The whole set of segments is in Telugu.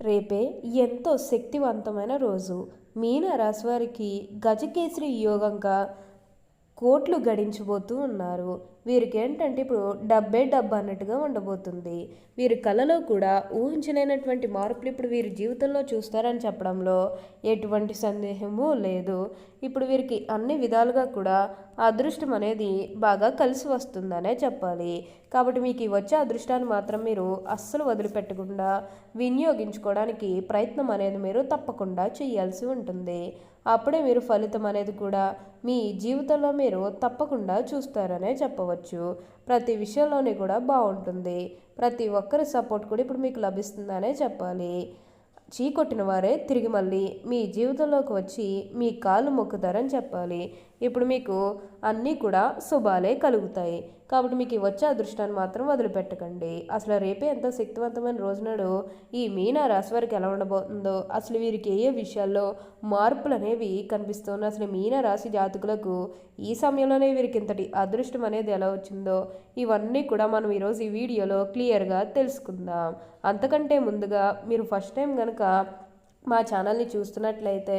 రేపే ఎంతో శక్తివంతమైన రోజు. మీన వారికి గజకేసరి యోగంగా కోట్లు గడించబోతూ ఉన్నారు. వీరికి ఏంటంటే ఇప్పుడు డబ్బే డబ్బు అన్నట్టుగా ఉండబోతుంది. వీరి కళలో కూడా ఊహించలేనటువంటి మార్పులు ఇప్పుడు వీరి జీవితంలో చూస్తారని చెప్పడంలో ఎటువంటి సందేహము లేదు. ఇప్పుడు వీరికి అన్ని విధాలుగా కూడా అదృష్టం అనేది బాగా కలిసి వస్తుందనే చెప్పాలి. కాబట్టి మీకు వచ్చే అదృష్టాన్ని మాత్రం మీరు అస్సలు వదిలిపెట్టకుండా వినియోగించుకోవడానికి ప్రయత్నం అనేది మీరు తప్పకుండా చేయాల్సి ఉంటుంది. అప్పుడే మీరు ఫలితం అనేది కూడా మీ జీవితంలో మీరు తప్పకుండా చూస్తారనే చెప్పవచ్చు. ప్రతి విషయంలోనే కూడా బాగుంటుంది. ప్రతి ఒక్కరి సపోర్ట్ కూడా ఇప్పుడు మీకు లభిస్తుందనే చెప్పాలి. చీకొట్టిన వారే తిరిగి మళ్ళీ మీ జీవితంలోకి వచ్చి మీ కాళ్ళు మొక్కుతారని చెప్పాలి. ఇప్పుడు మీకు అన్నీ కూడా శుభాలే కలుగుతాయి. కాబట్టి మీకు వచ్చే అదృష్టాన్ని మాత్రం వదిలిపెట్టకండి. అసలు రేపే ఎంతో శక్తివంతమైన రోజునాడు ఈ మీన రాశి వారికి ఎలా ఉండబోతుందో అసలు వీరికి ఏ విషయాల్లో మార్పులు అనేవి కనిపిస్తున్నాయి అసలు మీన రాశి జాతకులకు ఈ సమయంలోనే వీరికి ఇంతటి అదృష్టం అనేది ఎలా వచ్చిందో ఇవన్నీ కూడా మనం ఈరోజు ఈ వీడియోలో క్లియర్గా తెలుసుకుందాం. అంతకంటే ముందుగా మీరు ఫస్ట్ టైం కనుక మా ఛానల్ని చూస్తున్నట్లయితే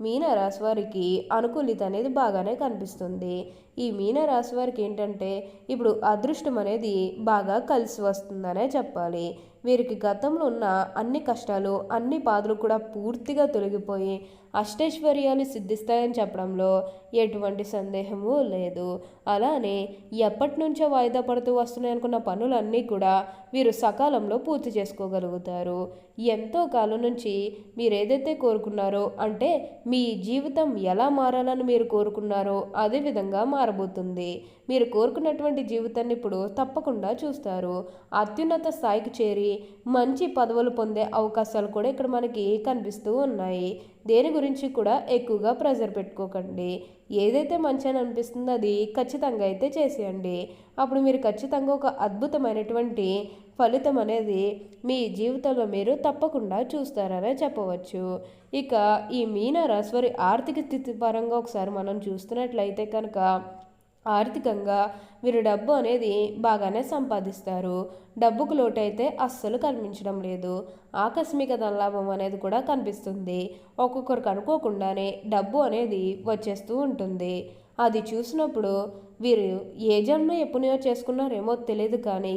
మీనరాశి వారికి అనుకూలిత అనేది బాగానే కనిపిస్తుంది. ఈ మీనరాశి వారికి ఏంటంటే ఇప్పుడు అదృష్టం అనేది బాగా కలిసి వస్తుందనే చెప్పాలి. వీరికి గతంలో ఉన్న అన్ని కష్టాలు అన్ని బాధలు కూడా పూర్తిగా తొలగిపోయి అష్టైశ్వర్యాలు సిద్ధిస్తాయని చెప్పడంలో ఎటువంటి సందేహము లేదు. అలానే ఎప్పటి నుంచో వాయిదా పడుతూ వస్తున్నాయనుకున్న పనులన్నీ కూడా వీరు సకాలంలో పూర్తి చేసుకోగలుగుతారు. ఎంతో కాలం నుంచి మీరు ఏదైతే కోరుకున్నారో అంటే మీ జీవితం ఎలా మారాలని మీరు కోరుకున్నారో అదే విధంగా మారబోతుంది మీరు కోరుకున్నటువంటి జీవితాన్ని ఇప్పుడు తప్పకుండా చూస్తారు. అత్యున్నత స్థాయికి చేరి మంచి పదవులు పొందే అవకాశాలు కూడా ఇక్కడ మనకి కనిపిస్తూ ఉన్నాయి. దేని గురించి కూడా ఎక్కువగా ప్రెజర్ పెట్టుకోకండి. ఏదైతే మంచి అని అనిపిస్తుందో అది ఖచ్చితంగా అయితే చేసేయండి. అప్పుడు మీరు ఖచ్చితంగా ఒక అద్భుతమైనటువంటి ఫలితం అనేది మీ జీవితంలో మీరు తప్పకుండా చూస్తారనే చెప్పవచ్చు. ఇక ఈ మీన ఆర్థిక స్థితి పరంగా ఒకసారి మనం చూస్తున్నట్లయితే కనుక ఆర్థికంగా వీరు డబ్బు అనేది బాగానే సంపాదిస్తారు. డబ్బుకు లోటైతే అస్సలు కనిపించడం లేదు. ఆకస్మిక ధనలాభం అనేది కూడా కనిపిస్తుంది. ఒక్కొక్కరికి అనుకోకుండానే డబ్బు అనేది వచ్చేస్తూ ఉంటుంది. అది చూసినప్పుడు వీరు ఏ జన్మ ఎప్పుడో చేసుకున్నారేమో తెలియదు కానీ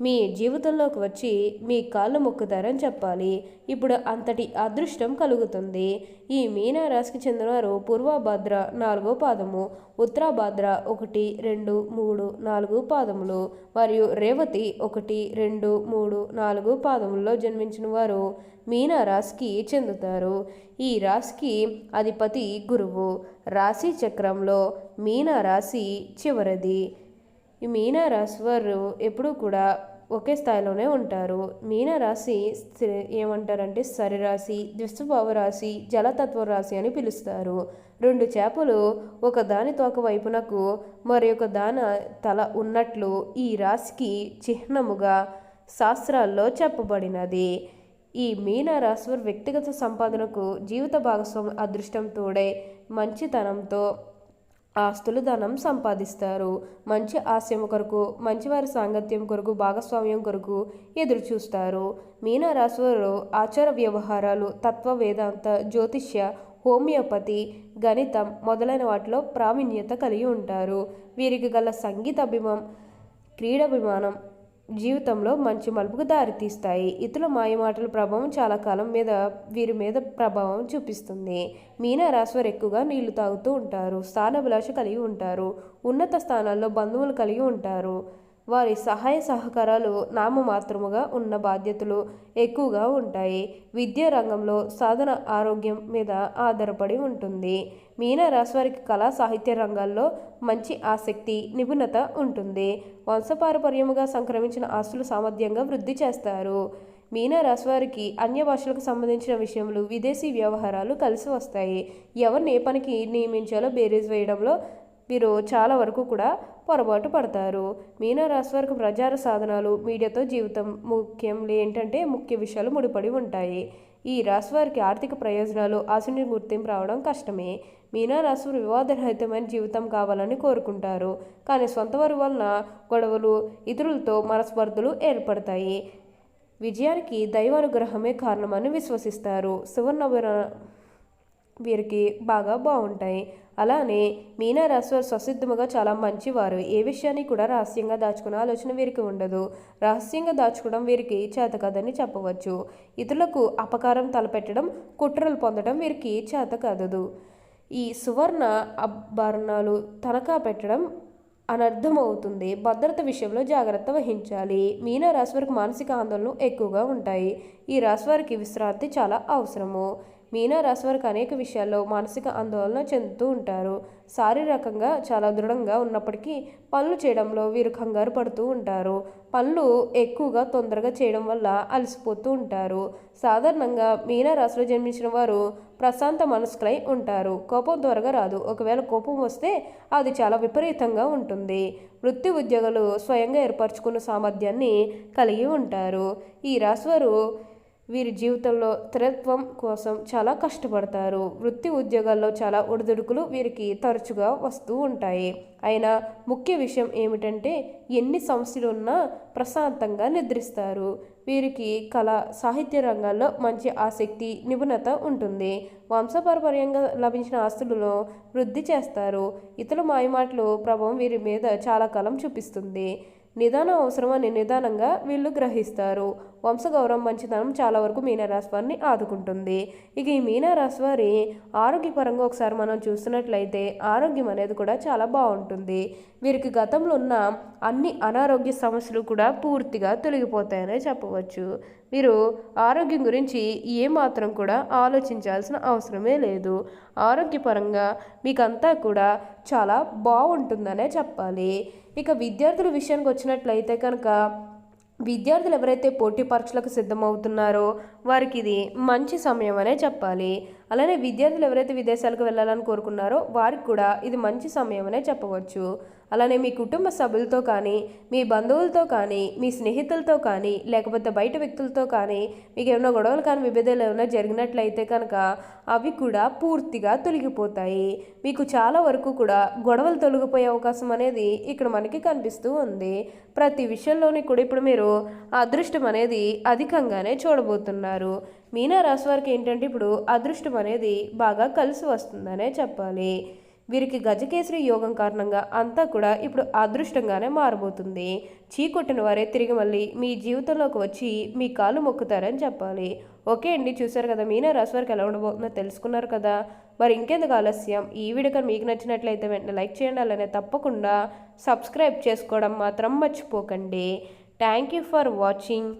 మీ జీవితంలోకి వచ్చి మీ కాళ్ళు మొక్కుతారని చెప్పాలి. ఇప్పుడు అంతటి అదృష్టం కలుగుతుంది. ఈ మీనారాశికి చెందినవారు పూర్వభద్ర నాలుగో పాదము ఉత్తరాభద్ర ఒకటి రెండు మూడు నాలుగు పాదములు మరియు రేవతి ఒకటి రెండు మూడు నాలుగు పాదముల్లో జన్మించిన వారు మీనా రాశికి చెందుతారు. ఈ రాశికి అధిపతి గురువు. రాశి చక్రంలో మీనా రాశి చివరిది. ఈ మీనరాశి వారు ఎప్పుడూ కూడా ఒకే స్థాయిలోనే ఉంటారు. మీన రాశి ఏమంటారంటే సరిరాశి దుస్వభావ రాశి జలతత్వ రాశి అని పిలుస్తారు. రెండు చేపలు ఒక దాని తోక వైపునకు మరి ఒక దాని తల ఉన్నట్లు ఈ రాశికి చిహ్నముగా శాస్త్రాల్లో చెప్పబడినది. ఈ మీన వ్యక్తిగత సంపాదనకు జీవిత భాగస్వామి అదృష్టం తోడే మంచితనంతో ఆస్తులు ధనం సంపాదిస్తారు. మంచి ఆశయం కొరకు మంచివారి సాంగత్యం కొరకు భాగస్వామ్యం కొరకు ఎదురు చూస్తారు మీనరాశివారు ఆచార వ్యవహారాలు తత్వ వేదాంత జ్యోతిష్య హోమియోపతి గణితం మొదలైన వాటిలో ప్రావీణ్యత కలిగి ఉంటారు. వీరికి గల సంగీత అభిమానం క్రీడాభిమానం జీవితంలో మంచి మలుపుకు దారితీస్తాయి ఇతరుల మాయమాటల ప్రభావం చాలా కాలం మీద వీరి మీద ప్రభావం చూపిస్తుంది. మీనరాశివారు ఎక్కువగా నీళ్ళు తాగుతూ ఉంటారు. స్థానభిలాష కలిగి ఉంటారు. ఉన్నత స్థానాల్లో బంధువులు కలిగి ఉంటారు. వారి సహాయ సహకారాలు నామమాత్రముగా ఉన్న బాధ్యతలు ఎక్కువగా ఉంటాయి. విద్యా రంగంలో సాధన ఆరోగ్యం మీద ఆధారపడి ఉంటుంది. మీన వారికి కళా సాహిత్య రంగాల్లో మంచి ఆసక్తి నిపుణత ఉంటుంది. వంశపారపర్యముగా సంక్రమించిన ఆస్తులు సామర్థ్యంగా వృద్ధి చేస్తారు. మీనా వారికి అన్య భాషలకు సంబంధించిన విషయంలో విదేశీ వ్యవహారాలు కలిసి వస్తాయి. ఎవరిని ఏ పనికి నియమించాలో బేరీజ్ వేయడంలో వీరు చాలా వరకు కూడా పొరపాటు పడతారు. మీనరాశి వారికి ప్రచార సాధనాలు మీడియాతో జీవితం ముఖ్యం ఏంటంటే ముఖ్య విషయాలు ముడిపడి ఉంటాయి. ఈ రాశి వారికి ఆర్థిక ప్రయోజనాలు ఆశని గుర్తింపు రావడం కష్టమే. మీనారాశి వివాదరహితమైన జీవితం కావాలని కోరుకుంటారు. కానీ సొంత వారి వలన గొడవలు ఇతరులతో మనస్పర్ధలు ఏర్పడతాయి. విజయానికి దైవానుగ్రహమే కారణమని విశ్వసిస్తారు. సువర్ణ వీరికి బాగా బాగుంటాయి. అలానే మీనరాశి ససిద్ధముగా చాలా మంచివారు. ఏ విషయాన్ని కూడా రహస్యంగా దాచుకునే ఆలోచన వీరికి ఉండదు. రహస్యంగా దాచుకోవడం వీరికి చేత కదని చెప్పవచ్చు. ఇతరులకు అపకారం తలపెట్టడం కుట్రలు పొందడం వీరికి చేత కదదు. ఈ సువర్ణ ఆభరణాలు తనఖా పెట్టడం అనర్థమవుతుంది. భద్రత విషయంలో జాగ్రత్త వహించాలి. మీన రాశి వారికి మానసిక ఆందోళనలు ఎక్కువగా ఉంటాయి. ఈ రాశి వారికి విశ్రాంతి చాలా అవసరము. మీనా రాశి వారికి అనేక విషయాల్లో మానసిక ఆందోళన చెందుతూ ఉంటారు. శారీరకంగా చాలా దృఢంగా ఉన్నప్పటికీ పనులు చేయడంలో వీరు కంగారు పడుతూ ఉంటారు. పనులు ఎక్కువగా తొందరగా చేయడం వల్ల అలసిపోతూ ఉంటారు. సాధారణంగా మీనా రాశిలో జన్మించిన వారు ప్రశాంత మనస్కులై ఉంటారు. కోపం త్వరగా రాదు. ఒకవేళ కోపం వస్తే అది చాలా విపరీతంగా ఉంటుంది. వృత్తి ఉద్యోగాలు స్వయంగా ఏర్పరచుకున్న సామర్థ్యాన్ని కలిగి ఉంటారు. ఈ రాశివారు వీరి జీవితంలో స్థిరత్వం కోసం చాలా కష్టపడతారు. వృత్తి ఉద్యోగాల్లో చాలా ఒడిదుడుకులు వీరికి తరచుగా వస్తూ ఉంటాయి. అయినా ముఖ్య విషయం ఏమిటంటే ఎన్ని సమస్యలు ఉన్నా ప్రశాంతంగా నిద్రిస్తారు. వీరికి కళ సాహిత్య రంగాల్లో మంచి ఆసక్తి నిపుణత ఉంటుంది. వంశపారపర్యంగా లభించిన ఆస్తులను వృద్ధి చేస్తారు. ఇతర మాయమాటలు ప్రభావం వీరి మీద చాలా కాలం చూపిస్తుంది. నిదానం అవసరమని నిదానంగా వీళ్ళు గ్రహిస్తారు. వంశగౌరవం మంచితనం చాలా వరకు మీనరాశి వారిని ఆదుకుంటుంది. ఇక ఈ మీనరాశి వారి ఆరోగ్యపరంగా ఒకసారి మనం చూస్తున్నట్లయితే ఆరోగ్యం అనేది కూడా చాలా బాగుంటుంది. వీరికి గతంలో ఉన్న అన్ని అనారోగ్య సమస్యలు కూడా పూర్తిగా తొలగిపోతాయనే చెప్పవచ్చు. మీరు ఆరోగ్యం గురించి ఏమాత్రం కూడా ఆలోచించాల్సిన అవసరమే లేదు. ఆరోగ్యపరంగా మీకంతా కూడా చాలా బాగుంటుందనే చెప్పాలి. ఇక విద్యార్థుల విషయానికి వచ్చినట్లయితే కనుక విద్యార్థులు ఎవరైతే పోటీ పరీక్షలకు సిద్ధమవుతున్నారో వారికి ఇది మంచి సమయం అనే చెప్పాలి. అలానే విద్యార్థులు ఎవరైతే విదేశాలకు వెళ్ళాలని కోరుకున్నారో వారికి కూడా ఇది మంచి సమయం అనే చెప్పవచ్చు. అలానే మీ కుటుంబ సభ్యులతో కానీ మీ బంధువులతో కానీ మీ స్నేహితులతో కానీ లేకపోతే బయట వ్యక్తులతో కానీ మీకు ఏమైనా గొడవలు కానీ విభేదాలు ఏమైనా జరిగినట్లయితే కనుక అవి కూడా పూర్తిగా తొలగిపోతాయి. మీకు చాలా వరకు కూడా గొడవలు తొలగిపోయే అవకాశం అనేది ఇక్కడ మనకి కనిపిస్తూ ఉంది. ప్రతి విషయంలోని కూడా ఇప్పుడు మీరు అదృష్టం అనేది అధికంగానే చూడబోతున్నారు. మీనా రాశి వారికి ఏంటంటే ఇప్పుడు అదృష్టం అనేది బాగా కలిసి వస్తుందనే చెప్పాలి. వీరికి గజకేసరి యోగం కారణంగా అంతా కూడా ఇప్పుడు అదృష్టంగానే మారబోతుంది. చీకొట్టిన వారే తిరిగి మళ్ళీ మీ జీవితంలోకి వచ్చి మీ కాలు మొక్కుతారని చెప్పాలి. ఓకే అండి చూసారు కదా మీనా రాశి వారికి ఎలా ఉండబోతుందో తెలుసుకున్నారు కదా. మరి ఇంకెందుకు ఆలస్యం? ఈ వీడియో మీకు నచ్చినట్లయితే వెంటనే లైక్ చేయండి అలానే తప్పకుండా సబ్స్క్రైబ్ చేసుకోవడం మాత్రం మర్చిపోకండి. Thank you for watching.